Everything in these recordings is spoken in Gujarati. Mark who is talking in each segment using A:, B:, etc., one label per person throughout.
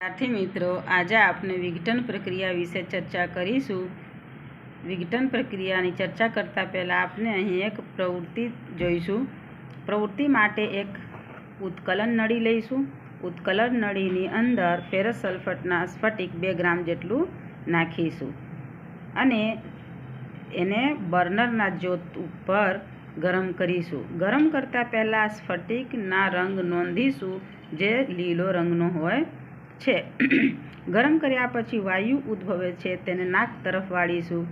A: વિદ્યાર્થી મિત્રો, આજે આપણે વિઘટન પ્રક્રિયા વિશે ચર્ચા કરીશું. વિઘટન પ્રક્રિયાની ચર્ચા કરતાં પહેલાં આપણે અહીં એક પ્રવૃત્તિ જોઈશું. પ્રવૃત્તિ માટે એક ઉત્કલન નળી લઈશું. ઉત્કલન નળીની અંદર ફેરસ સ્ફટિક બે ગ્રામ જેટલું નાખીશું. અને એને બર્નરના જ્યોત ઉપર ગરમ કરીશું. ગરમ કરતાં પહેલાં સ્ફટિકના રંગ નોંધીશું, જે લીલો રંગનો હોય. છે. ગરમ કર્યા પછી વાયુ ઉદ્ભવે છે, તેને નાક તરફ વાળીશું.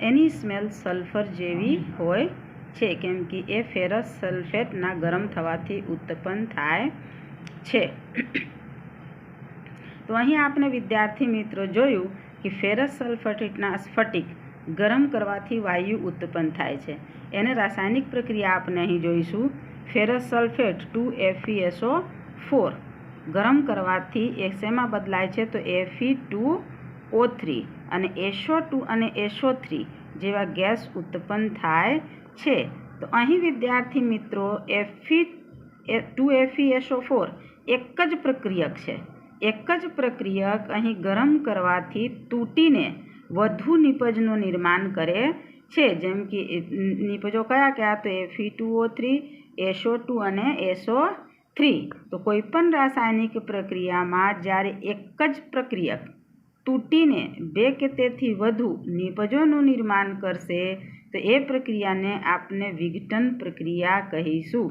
A: એની સ્મેલ સલ્ફર જેવી હોય છે, કેમ કે એ ફેરસ સલ્ફેટના ગરમ થવાથી ઉત્પન્ન થાય છે. તો અહીં આપણે વિદ્યાર્થી મિત્રો જોયું કે ફેરસ સલ્ફેટના સ્ફટિક ગરમ કરવાથી વાયુ ઉત્પન્ન થાય છે. એને રાસાયણિક પ્રક્રિયા આપણે અહીં જોઈશું. Ferrous sulphate to F E S O four. ગરમ કરવાથી એ શેમાં બદલાય છે તો એફી ટુ ઓ થ્રી અને એસો ટુ અને એસો થ્રી જેવા ગેસ ઉત્પન્ન થાય છે. તો અહીં વિદ્યાર્થી મિત્રો એફી ટુ એફી એસો ફોર એક જ પ્રક્રિયક છે. એક જ પ્રક્રિયક અહીં ગરમ કરવાથી તૂટીને વધુ નિપજનું નિર્માણ કરે છે. જેમ કે, નિપજો કયા કયા? તો F E two O three S O two અને એસો થ્રી. તો કોઈપણ રાસાયણિક પ્રક્રિયામાં જ્યારે એક જ પ્રક્રિયક તૂટીને બે કે તેથી વધુ નિપજોનું નિર્માણ કરશે, તો એ પ્રક્રિયાને આપણે વિઘટન પ્રક્રિયા કહીશું.